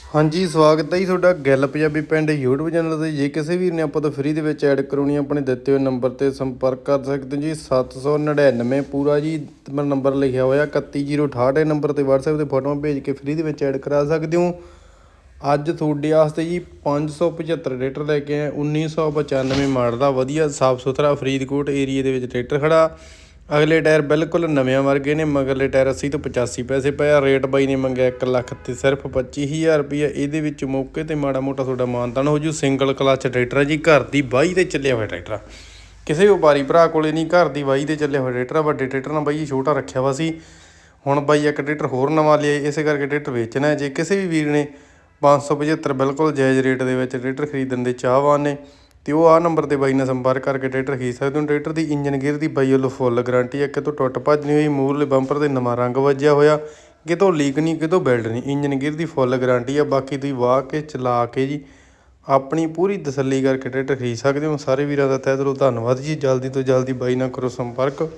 ਹਾਂਜੀ ਸਵਾਗਤ ਹੈ ਜੀ ਤੁਹਾਡਾ ਗੱਲ ਪੰਜਾਬੀ ਪਿੰਡ YouTube ਚੈਨਲ ਤੇ। ਜੇ ਕਿਸੇ ਵੀਰ ਨੇ ਆਪਾਂ ਤੋਂ ਫ੍ਰੀ ਦੇ ਵਿੱਚ ਐਡ ਕਰਾਉਣੀ ਆ, ਆਪਣੇ ਦਿੱਤੇ ਹੋਏ ਨੰਬਰ ਤੇ ਸੰਪਰਕ ਕਰ ਸਕਦੇ ਹੋ ਜੀ। 799 ਪੂਰਾ ਜੀ ਮੇਰਾ ਨੰਬਰ ਲਿਖਿਆ ਹੋਇਆ 31068 ਇਹ ਨੰਬਰ ਤੇ WhatsApp ਤੇ ਫੋਟੋਆਂ ਭੇਜ ਕੇ ਫ੍ਰੀ ਦੇ ਵਿੱਚ ਐਡ ਕਰਾ ਸਕਦੇ ਹੋ। ਅੱਜ ਤੁਹਾਡੇ ਵਾਸਤੇ ਜੀ 575 ਟਰੈਕਟਰ ਲੈ ਕੇ ਆਏ 1995 ਮਾਡਲ ਦਾ ਵਧੀਆ ਸਾਫ਼ ਸੁਥਰਾ ਫਰੀਦਕੋਟ ਏਰੀਆ ਦੇ ਵਿੱਚ ਟਰੈਕਟਰ ਖੜਾ। ਅਗਲੇ ਟਾਇਰ ਬਿਲਕੁਲ ਨਵੇਂ ਵਰਗੇ ਨੇ ਮਗਰਲੇ ਟਾਇਰ 80 ਤੋਂ 85 ਪੈਸੇ ਪਏ ਰੇਟ ਬਾਈ ਨੇ ਮੰਗਿਆ 1 ਲੱਖ ਤੇ ਸਿਰਫ 25000 ਰੁਪਏ ਇਹਦੇ ਵਿੱਚ ਮੌਕੇ ਤੇ ਮਾੜਾ ਮੋਟਾ ਤੁਹਾਡਾ ਮਾਨਤਾਨ ਹੋ ਜੂ। ਸਿੰਗਲ ਕਲਚ ਟਰੈਕਟਰ ਹੈ ਜੀ, ਘਰ ਦੀ ਬਾਈ ਤੇ ਚੱਲਿਆ ਹੋਇਆ ਟਰੈਕਟਰ ਕਿਸੇ ਵਪਾਰੀ ਭਰਾ ਕੋਲੇ ਨਹੀਂ, ਘਰ ਦੀ ਬਾਈ ਤੇ ਚੱਲਿਆ ਹੋਇਆ ਟਰੈਕਟਰ ਵੱਡੇ ਟਰੈਕਟਰ ਨਾਲ ਬਾਈ ਜੀ ਛੋਟਾ ਰੱਖਿਆ ਵਾ ਸੀ। ਹੁਣ ਬਾਈ ਇੱਕ ਟਰੈਕਟਰ ਹੋਰ ਨਵਾਂ ਲਿਆ ਇਸੇ ਕਰਕੇ ਟਰੈਕਟਰ ਵੇਚਣਾ ਜੇ ਕਿਸੇ ਵੀ ਵੀਰ ਨੇ 575 ਬਿਲਕੁਲ ਜਾਇਜ਼ ਰੇਟ ਦੇ ਵਿੱਚ ਟਰੈਕਟਰ ਖਰੀਦਣ ਦੇ ਚਾਹਵਾਨ ਨੇ ਤੇ ਉਹ ਆ ਨੰਬਰ ਤੇ ਬਾਈ ਨਾਲ ਸੰਪਰਕ ਕਰਕੇ ਟਰੈਕਟਰ ਖਰੀਦ ਸਕਦੇ ਹੋ। ਟਰੈਕਟਰ ਦੀ ਇੰਜਨ ਗੇਅਰ ਦੀ ਬਾਈ ਵੱਲੋਂ ਫੁੱਲ ਗਾਰੰਟੀ ਹੈ। ਕਿਤੋਂ ਟੁੱਟ ਭੱਜ ਨਹੀਂ ਹੋਈ, ਮੂਰਲੇ ਬੰਪਰ ਤੇ ਨਵਾਂ ਰੰਗ ਵੱਜਿਆ ਹੋਇਆ। ਕਿਤੋਂ ਲੀਕ ਨਹੀਂ, ਕਿਤੋਂ ਬੈਲਟ ਨਹੀਂ। ਇੰਜਨ ਗੇਅਰ ਦੀ ਫੁੱਲ ਗਾਰੰਟੀ ਆ ਬਾਕੀ ਤੁਸੀਂ ਵਾਹ ਕੇ, ਚਲਾ ਕੇ ਜੀ ਆਪਣੀ ਪੂਰੀ ਤਸੱਲੀ ਕਰਕੇ ਟਰੈਕਟਰ ਖਰੀਦ ਸਕਦੇ ਹੋ। ਸਾਰੇ ਵੀਰਾਂ ਦਾ ਤਹਿ ਦਿਲੋਂ ਧੰਨਵਾਦ ਜੀ। ਜਲਦੀ ਤੋਂ ਜਲਦੀ ਬਾਈ ਨਾਲ ਕਰੋ ਸੰਪਰਕ।